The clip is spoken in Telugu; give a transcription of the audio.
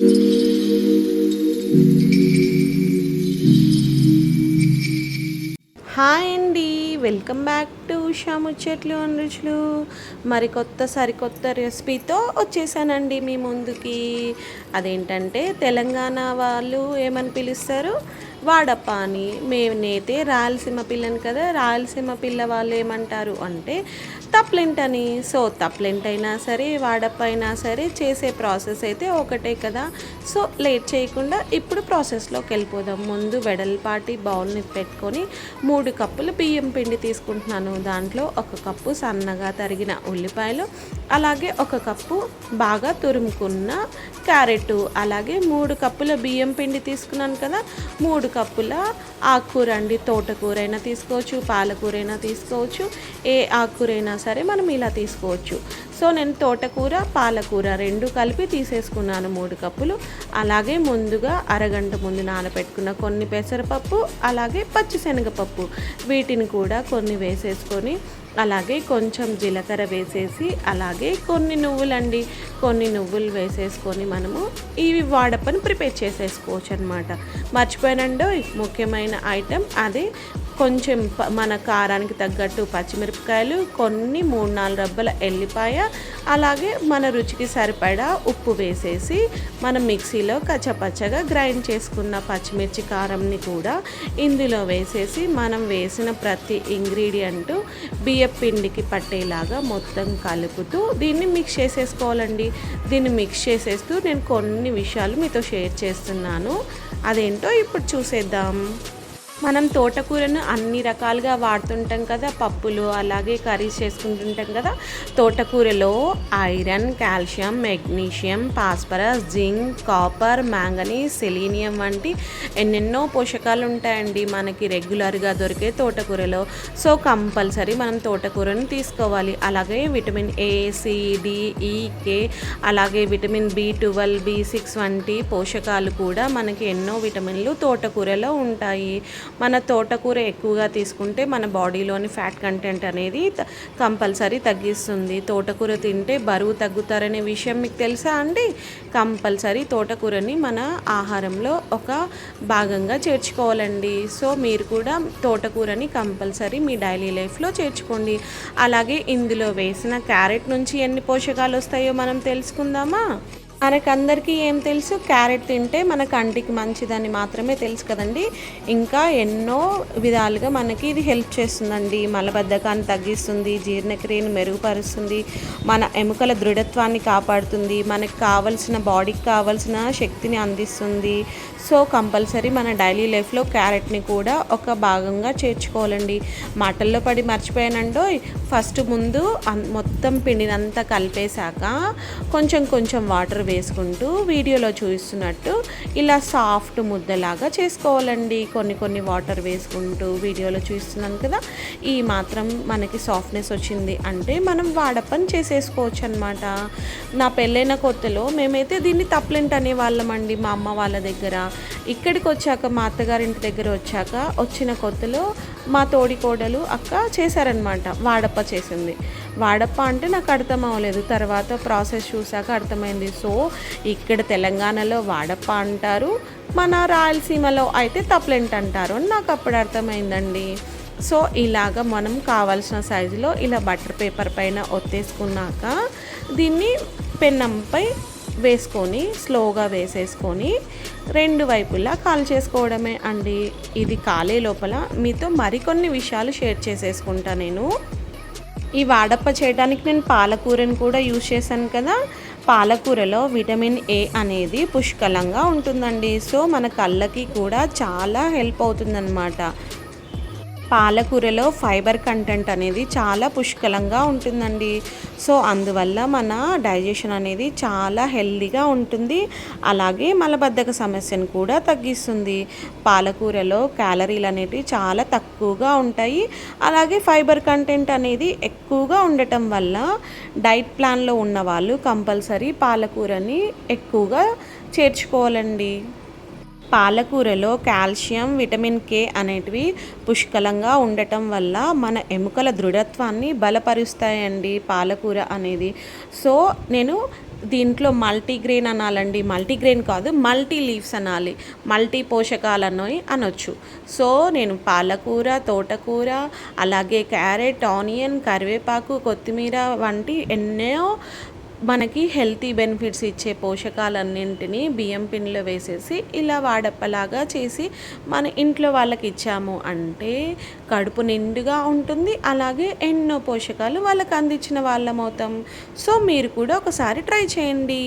హాయ్ అండి. వెల్కమ్ బ్యాక్ టు ఉషా ముచ్చట్లు అనుచులు మరి కొత్త సరికొత్త రెసిపీతో వచ్చేసానండి మీ ముందుకి. అదేంటంటే తెలంగాణ వాళ్ళు ఏమని పిలుస్తారు? వాడప్ప అని మేమైతే రాయలసీమ పిల్లని కదా రాయలసీమ పిల్ల వాళ్ళు ఏమంటారు అంటే తప్లెంట్ అని సో తప్లెంట్ అయినా సరే వాడప్ప అయినా సరే చేసే ప్రాసెస్ అయితే ఒకటే కదా. సో లేట్ చేయకుండా ఇప్పుడు ప్రాసెస్లోకి వెళ్ళిపోదాం. ముందు వెడల్పాటి బౌల్ని పెట్టుకొని మూడు కప్పులు బియ్యం పిండి తీసుకుంటున్నాను. దాంట్లో ఒక కప్పు సన్నగా తరిగిన ఉల్లిపాయలు అలాగే ఒక కప్పు బాగా తురుముకున్న క్యారెట్ అలాగే మూడు కప్పుల బియ్యం పిండి తీసుకున్నాను కదా మూడు కప్పుల ఆకుకూర అండి తోటకూర అయినా తీసుకోవచ్చు పాలకూర అయినా తీసుకోవచ్చు ఏ ఆకుకూర అయినా సరే మనం ఇలా తీసుకోవచ్చు. సో నేను తోటకూర పాలకూర రెండు కలిపి తీసేసుకున్నాను మూడు కప్పులు. అలాగే ముందుగా అరగంట ముందు నానబెట్టుకున్న కొన్ని పెసరపప్పు అలాగే పచ్చిశనగపప్పు. వీటిని కూడా కొన్ని వేసేసుకొని అలాగే కొంచెం జీలకర్ర వేసేసి అలాగే కొన్ని నువ్వులండి. కొన్ని నువ్వులు వేసేసుకొని మనము ఇవి వాడపని ప్రిపేర్ చేసేసుకోవచ్చు అనమాట మర్చిపోయానండో ముఖ్యమైన ఐటెం అదే. కొంచెం మన కారానికి తగ్గట్టు పచ్చిమిరపకాయలు కొన్ని మూడు నాలుగు రబ్బల ఎల్లిపాయ అలాగే మన రుచికి సరిపడా ఉప్పు వేసేసి మనం మిక్సీలో కచ్చపచ్చగా గ్రైండ్ చేసుకున్న పచ్చిమిర్చి కారంని కూడా ఇందులో వేసేసి మనం వేసిన ప్రతి ఇంగ్రీడియంట్ బియ్యం పిండికి పట్టేలాగా మొత్తం కలుపుతూ దీన్ని మిక్స్ చేసేసుకోవాలండి. దీన్ని మిక్స్ చేసేస్తూ నేను కొన్ని విషయాలు మీతో షేర్ చేస్తున్నాను. అదేంటో ఇప్పుడు చూసేద్దాం. మనం తోటకూరను అన్ని రకాలుగా వాడుతుంటాం కదా పప్పులు అలాగే కర్రీస్ చేసుకుంటుంటాం కదా తోటకూరలో iron calcium magnesium phosphorus zinc copper manganese selenium వంటి ఎన్నెన్నో పోషకాలు ఉంటాయండి మనకి రెగ్యులర్గా దొరికే తోటకూరలో. సో కంపల్సరీ మనం తోటకూరను తీసుకోవాలి. అలాగే vitamin A C D E K అలాగే vitamin B twelve B six వంటి పోషకాలు కూడా మనకి ఎన్నో విటమిన్లు తోటకూరలో ఉంటాయి. మన తోటకూర ఎక్కువగా తీసుకుంటే మన బాడీలోని ఫ్యాట్ కంటెంట్ అనేది కంపల్సరీ తగ్గిస్తుంది. తోటకూర తింటే బరువు తగ్గుతారనే విషయం మీకు తెలుసా అండి? కంపల్సరీ తోటకూరని మన ఆహారంలో ఒక భాగంగా చేర్చుకోవాలండి. సో మీరు కూడా తోటకూరని కంపల్సరీ మీ డైలీ లైఫ్లో చేర్చుకోండి. అలాగే ఇందులో వేసిన క్యారెట్ నుంచి ఎన్ని పోషకాలు వస్తాయో మనం తెలుసుకుందామా? మనకందరికీ ఏం తెలుసు క్యారెట్ తింటే మన కంటికి మంచిదని మాత్రమే తెలుసు కదండి. ఇంకా ఎన్నో విధాలుగా మనకి ఇది హెల్ప్ చేస్తుందండి. మలబద్ధకాన్ని తగ్గిస్తుంది జీర్ణక్రియను మెరుగుపరుస్తుంది మన ఎముకల దృఢత్వాన్ని కాపాడుతుంది మనకు కావలసిన బాడీకి కావలసిన శక్తిని అందిస్తుంది. సో కంపల్సరీ మన డైలీ లైఫ్లో క్యారెట్ని కూడా ఒక భాగంగా చేర్చుకోవాలండి. మాటల్లో పడి మర్చిపోయానండో ఫస్ట్ ముందు మొత్తం పిండినంతా కలిపేశాక కొంచెం కొంచెం వాటర్ వేసుకుంటూ వీడియోలో చూస్తున్నట్టు ఇలా సాఫ్ట్ ముద్దలాగా చేసుకోవాలండి. కొన్ని కొన్ని వాటర్ వేసుకుంటూ వీడియోలో చూస్తున్నాను కదా. ఈ మాత్రం మనకి సాఫ్ట్నెస్ వచ్చింది అంటే మనం వాడపని చేసేసుకోవచ్చు అనమాట నా పెళ్ళైన కొత్తలో మేమైతే దీన్ని తప్లెంట్ అనేవాళ్ళమండి మా అమ్మ వాళ్ళ దగ్గర. ఇక్కడికి వచ్చాక మా అత్తగారింటి దగ్గర వచ్చాక వచ్చిన కొత్తలో మా తోడి కోడలు అక్క చేశారనమాట వాడప్ప చేసింది. వాడప్ప అంటే నాకు అర్థం అవ్వలేదు. తర్వాత ప్రాసెస్ చూసాక అర్థమైంది. సో ఇక్కడ తెలంగాణలో వాడప్ప అంటారు. మన రాయలసీమలో అయితే తప్లెంట్ అంటారు అని నాకు అప్పుడు అర్థమైందండి. సో ఇలాగ మనం కావాల్సిన సైజులో ఇలా బటర్ పేపర్ పైన ఒత్తేసుకున్నాక దీన్ని పెన్నంపై వేసుకొని స్లోగా వేసేసుకొని రెండు వైపులా కాల్ చేసుకోవడమే అండి. ఇది కాలే లోపల మీతో మరికొన్ని విషయాలు షేర్ చేసేసుకుంటా నేను. ఈ వాడప్ప చేయడానికి నేను పాలకూరని కూడా యూజ్ చేశాను కదా. పాలకూరలో విటమిన్ ఏ అనేది పుష్కలంగా ఉంటుందండి. సో మన కళ్ళకి కూడా చాలా హెల్ప్ అవుతుందన్నమాట. పాలకూరలో ఫైబర్ కంటెంట్ అనేది చాలా పుష్కలంగా ఉంటుందండి. సో అందువల్ల మన డైజెషన్ అనేది చాలా హెల్దీగా ఉంటుంది. అలాగే మలబద్ధక సమస్యను కూడా తగ్గిస్తుంది. పాలకూరలో క్యాలరీలు అనేవి చాలా తక్కువగా ఉంటాయి. అలాగే ఫైబర్ కంటెంట్ అనేది ఎక్కువగా ఉండటం వల్ల డైట్ ప్లాన్లో ఉన్న వాళ్ళు కంపల్సరీ పాలకూరని ఎక్కువగా చేర్చుకోవాలండి. పాలకూరలో కాల్షియం విటమిన్ కే అనేటివి పుష్కలంగా ఉండటం వల్ల మన ఎముకల దృఢత్వాన్ని బలపరుస్తాయండి పాలకూర అనేది. సో నేను దీంట్లో మల్టీగ్రెయిన్ అనాలండి. మల్టీగ్రెయిన్ కాదు మల్టీ లీవ్స్ అనాలి. మల్టీ పోషకాలు పోషకాలను అనొచ్చు. సో నేను పాలకూర తోటకూర అలాగే క్యారెట్ ఆనియన్ కరివేపాకు కొత్తిమీర వంటి ఎన్నో మనకి హెల్తీ బెనిఫిట్స్ ఇచ్చే పోషకాలన్నింటినీ బియ్యం పిండిలో వేసేసి ఇలా వాడప్పలాగా చేసి మన ఇంట్లో వాళ్ళకి ఇచ్చాము అంటే కడుపు నిండుగా ఉంటుంది అలాగే ఎన్నో పోషకాలు వాళ్ళకి అందించిన వాళ్ళమవుతాం. సో మీరు కూడా ఒకసారి ట్రై చేయండి.